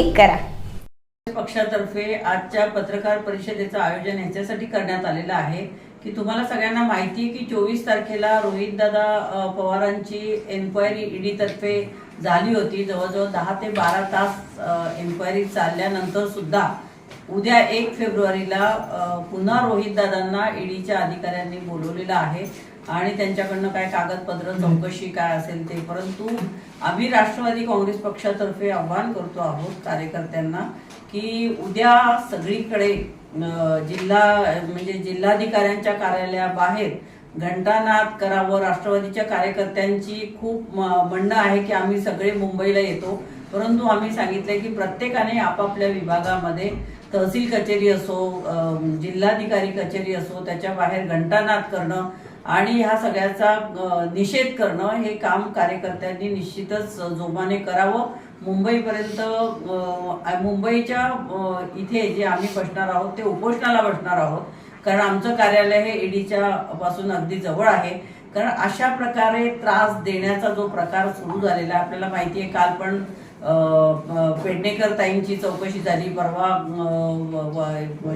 Click करा. पक्षातर्फे आजच्या पत्रकार परिषदेचं आयोजन ह्याच्यासाठी करण्यात आलेलं आहे की तुम्हाला सगळ्यांना माहिती आहे की चोवीस तारखेला रोहितदादा पवारांची एन्क्वायरी ईडी तर्फे झाली होती. जवळजवळ दहा ते बारा तास एन्क्वायरी चालल्यानंतर सुद्धा उद्या एक फेब्रुवारीला पुन्हा रोहितदादांना ईडीच्या अधिकाऱ्यांनी बोलवलेलं आहे. आणि त्यांच्याकडनं काय कागदपत्र चौकशी काय असेल ते. परंतु आम्ही राष्ट्रवादी काँग्रेस पक्षातर्फे आव्हान करतो आहोत कार्यकर्त्यांना की उद्या सगळीकडे जिल्हा म्हणजे जिल्हाधिकाऱ्यांच्या कार्यालयाबाहेर घंटानाद करावं. राष्ट्रवादीच्या कार्यकर्त्यांची खूप म्हणणं आहे की आम्ही सगळे मुंबईला येतो. परंतु आम्ही सांगितलंय की प्रत्येकाने आपापल्या विभागामध्ये तहसील कचेरी असो जिल्हाधिकारी कचेरी असो त्याच्या बाहेर घंटानाद करणं आणि ह्या सगळ्याचा निषेध करणं हे काम कार्यकर्त्यांनी निश्चितच जोमाने करावं. मुंबईपर्यंत मुंबईच्या इथे जे आम्ही बसणार आहोत ते उपोषणाला बसणार आहोत. कारण आमचं कार्यालय हे ईडीच्या पासून अगदी जवळ आहे. कारण अशा प्रकारे त्रास देण्याचा जो प्रकार सुरू झालेला आहे आपल्याला माहिती आहे काल पण पेडणेकर ताईंची चौकशी झाली परवा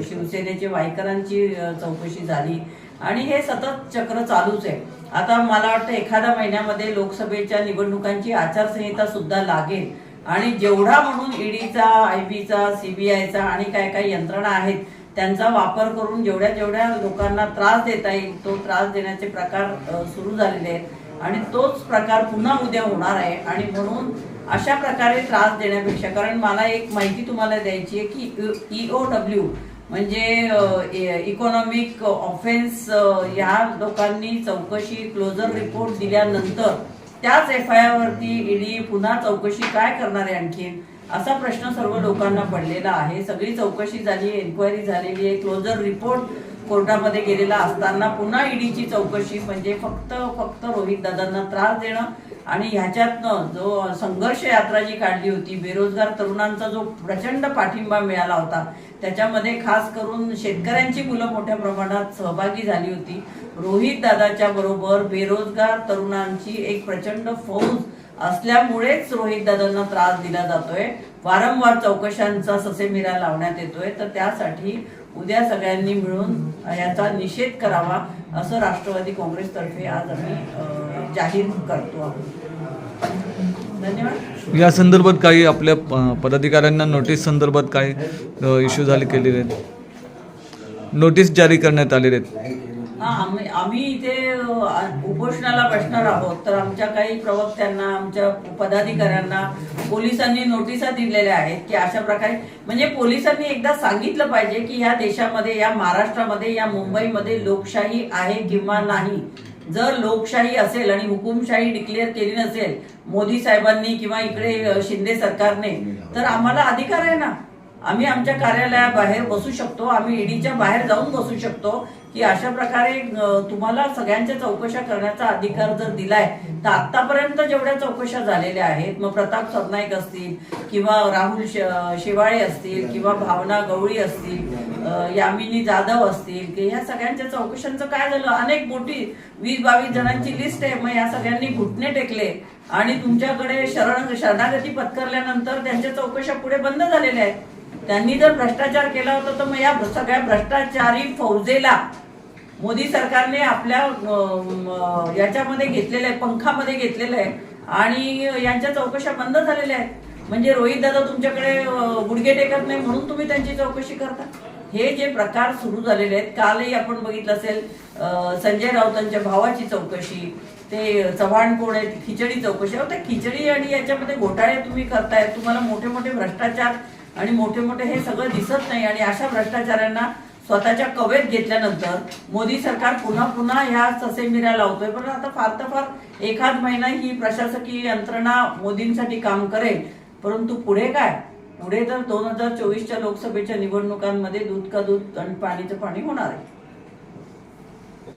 शिवसेनेचे वायकरांची चौकशी झाली. आणि हे सतत चक्र चालूच आहे. आता मला वाटतं एखाद्या महिन्यामध्ये लोकसभेच्या निवडणुकांची आचारसंहिता सुद्धा लागेल. आणि जेवढा म्हणून ईडीचा आयबीचा सीबीआयचा आणि काय काय यंत्रणा आहेत त्यांचा वापर करून जेवढ्या जेवढ्या लोकांना त्रास देता येईल तो त्रास देण्याचे प्रकार सुरू झालेले आहेत. आणि तोच प्रकार पुन्हा उद्या होणार आहे. आणि म्हणून अशा प्रकारे त्रास देण्यापेक्षा कारण मला एक माहिती तुम्हाला द्यायची आहे की ईओ डब्ल्यू म्हणजे इकॉनॉमिक ऑफेन्स या लोकांनी चौकशी क्लोजर रिपोर्ट दिल्यानंतर त्याच एफ आय वरती ईडी पुन्हा चौकशी काय करणार आहे आणखीन? असा प्रश्न सर्व लोकांना पडलेला आहे. सगळी चौकशी झाली एन्क्वायरी झालेली आहे. क्लोजर रिपोर्ट कोर्टामध्ये गेलेला असताना पुन्हा ईडीची चौकशी म्हणजे फक्त फक्त रोहित दादांना त्रास देणं आणि ह्याच्यातनं जो संघर्ष यात्रा जी काढली होती बेरोजगार तरुणांचा जो प्रचंड पाठिंबा मिळाला होता त्याच्यामध्ये खास करून शेतकऱ्यांची मुलं मोठ्या प्रमाणात सहभागी झाली होती. रोहित दादाच्या बरोबर बेरोजगार तरुणांची एक प्रचंड फौज असल्यामुळेच रोहित दादांना त्रास दिला जातोय. वारंवार चौकशांचा ससेमिरा लावण्यात येतोय. तर त्यासाठी उद्या सगळ्यांनी मिळून याचा निषेध करावा असं राष्ट्रवादी काँग्रेसतर्फे आज आम्ही जाहीर करतो आहोत. धन्यवाद. या संदर्भात काही आपल्या पदाधिकाऱ्यांना नोटीस संदर्भात काही इश्यू झाले केलेले आहेत? नोटीस जारी करण्यात आलेले आहेत. हा आम्ही आम्ही इथे उपोषणाला बसणार आहोत. तर आमच्या काही प्रवक्त्यांना आमच्या पदाधिकाऱ्यांना पोलिसांनी नोटिसा दिलेल्या आहेत की अशा प्रकारे म्हणजे पोलिसांनी एकदा सांगितलं पाहिजे की या देशामध्ये या महाराष्ट्रामध्ये या मुंबईमध्ये लोकशाही आहे किंवा नाही. जर लोकशाही असेल आणि हुकुमशाही डिक्लेअर केली नसेल मोदी साहेबांनी किंवा इकडे शिंदे सरकारने तर आम्हाला अधिकार आहे ना. आम्ही आमच्या कार्यालयाबाहेर बसू शकतो आम्ही ईडीच्या बाहेर जाऊन बसू शकतो. की अशा प्रकारे तुम्हाला सगळ्यांच्या चौकशा करण्याचा अधिकार जर दिलाय तर आतापर्यंत जेवढ्या चौकशा झालेल्या आहेत मग प्रताप सरनाईक असतील किंवा राहुल शेवाळे असतील किंवा भावना गवळी असतील यामिनी जाधव असतील की ह्या सगळ्यांच्या चौकशांचं काय झालं? अनेक मोठी वीस बावीस जणांची लिस्ट आहे मग या सगळ्यांनी घुटणे टेकले आणि तुमच्याकडे शरण शरणागती पत्करल्यानंतर त्यांच्या चौकशा पुढे बंद झालेल्या आहेत. त्यांनी जर भ्रष्टाचार केला होता तर मग या सगळ्या भ्रष्टाचारी फौजेला मोदी सरकारने आपल्या याच्यामध्ये घेतलेलं आहे पंखामध्ये घेतलेलं आहे आणि यांच्या चौकशा बंद झालेल्या आहेत. म्हणजे रोहित दादा तुमच्याकडे गुडघे टेकत नाही म्हणून तुम्ही त्यांची चौकशी करता? हे जे प्रकार सुरू झालेले आहेत कालही आपण बघितलं असेल संजय राऊतांच्या भावाची चौकशी ते चव्हाण कोण आहेत खिचडी चौकशी. ते खिचडी आणि याच्यामध्ये घोटाळे तुम्ही करताय तुम्हाला मोठे मोठे भ्रष्टाचार आणि मोठे मोठे हे सगळं दिसत नाही आणि अशा भ्रष्टाचारांना स्वतःच्या कवेत घेतल्यानंतर मोदी सरकार पुन्हा पुन्हा ह्या ससेमिऱ्या लावतोय. पण आता फार तर फार एखाद महिना ही प्रशासकीय यंत्रणा मोदींसाठी काम करेल. परंतु पुढे काय? पुढे तर दोन हजार चोवीसच्या लोकसभेच्या निवडणुकांमध्ये दूध का दूध आणि पाणीचं पाणी होणार आहे.